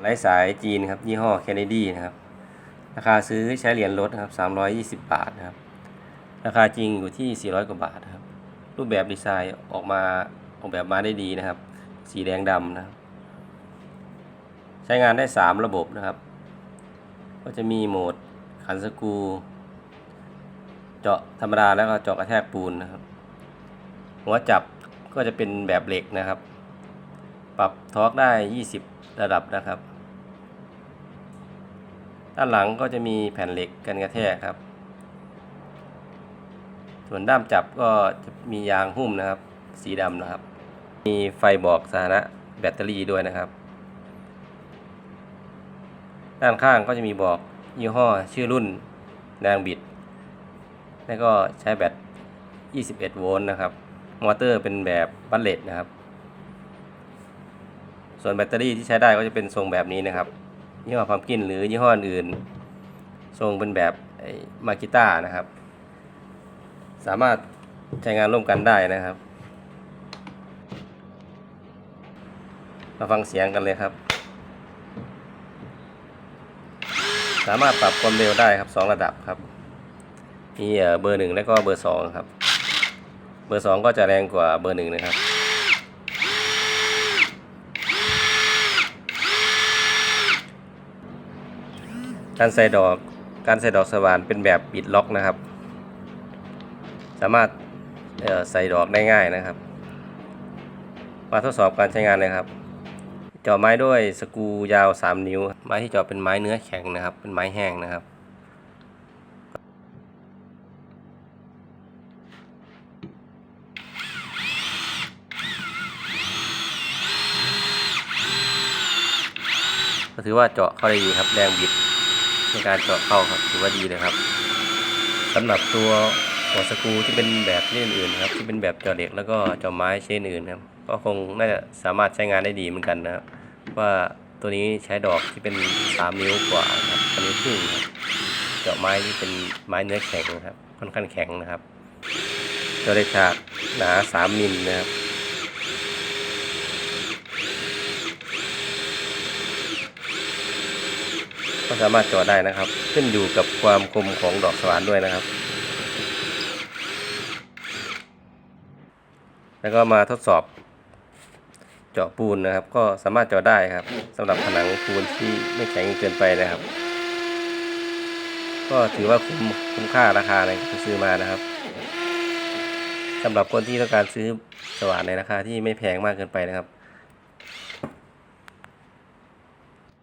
ไร้สายจีนครับยี่ห้อแคนดีนะครับ ราคาซื้อใช้เหรียญลดนะครับ320 บาทนะครับ ราคาจริงอยู่ที่ 400 กว่าบาทนะครับ รูปแบบดีไซน์ออกมาออกแบบมาได้ดีนะครับ สีแดงดำนะครับ ใช้งานได้ 3 ระบบนะครับ ก็จะมีโหมดขันสกู เจาะธรรมดาแล้วก็เจาะกระแทกปูนนะครับ หัวจับก็จะเป็นแบบเหล็กนะครับ ปรับทอร์กได้ 20 ระดับนะครับ ด้านหลังก็จะมีแผ่นเหล็กกันกระแทกครับ ส่วนด้ามจับก็จะมียางหุ้มนะครับ สีดำนะครับ มีไฟบอกสถานะแบตเตอรี่ด้วยนะครับ ด้านข้างก็จะมีบอกยี่ห้อชื่อรุ่นแรงบิด แล้วก็ใช้แบต 21 โวลต์นะครับ มอเตอร์เป็นแบบบัลเลตนะครับ ส่วนแบตเตอรี่ที่ใช้ได้ก็จะเป็นทรงแบบนี้นะครับ ยี่ห้อพัมกินหรือยี่ห้ออื่น ทรงเป็นแบบมากิต้านะครับ สามารถใช้งานร่วมกันได้นะครับ มาฟังเสียงกันเลยครับ สามารถปรับความเร็วได้ครับสองระดับครับมีเอ่อเบอร์หนึ่งและก็เบอร์สองครับ เบอร์สองก็จะแรงกว่าเบอร์หนึ่งนะครับ การใส่ดอกการใส่ดอกสว่านเป็นแบบปิดล็อกนะครับ สามารถใส่ดอกได้ง่ายนะครับ มาทดสอบการใช้งานเลยครับเจาะไม้ด้วยสกรูยาว 3 นิ้ว ไม้ที่เจาะเป็นไม้เนื้อแข็งนะครับ เป็นไม้แห้งนะครับก็ถือว่าเจาะเข้าได้ดีครับแรงบิด ในการเจาะเข้าครับถือว่าดีเลยครับสำหรับตัวหัวสกรูที่เป็นแบบนี่นอื่นครับที่เป็นแบบเจาะเหล็กแล้วก็เจาะไม้เช่นอื่นครับก็คงน่าจะสามารถใช้งานได้ดีเหมือนกันนะครับว่าตัวนี้ใช้ดอกที่เป็น3นิ้วกว่าครับอันนี้ครึ่งครับเจาะไม้ที่เป็นไม้เนื้อแข็งนะครับค่อนข้างแข็งนะครับเจาะเหล็กฉากหนา3มิลนะครับ ก็สามารถเจาะได้นะครับ ขึ้นอยู่กับความคมของดอกสว่านด้วยนะครับ แล้วก็มาทดสอบเจาะปูนนะครับ ก็สามารถเจาะได้ครับสำหรับผนังปูนที่ไม่แข็งเกินไปนะครับ ก็ถือว่าคุ้มคุ้มค่าราคาในการซื้อมานะครับสำหรับคนที่ต้องการซื้อสว่านในราคาที่ไม่แพงมากเกินไปนะครับ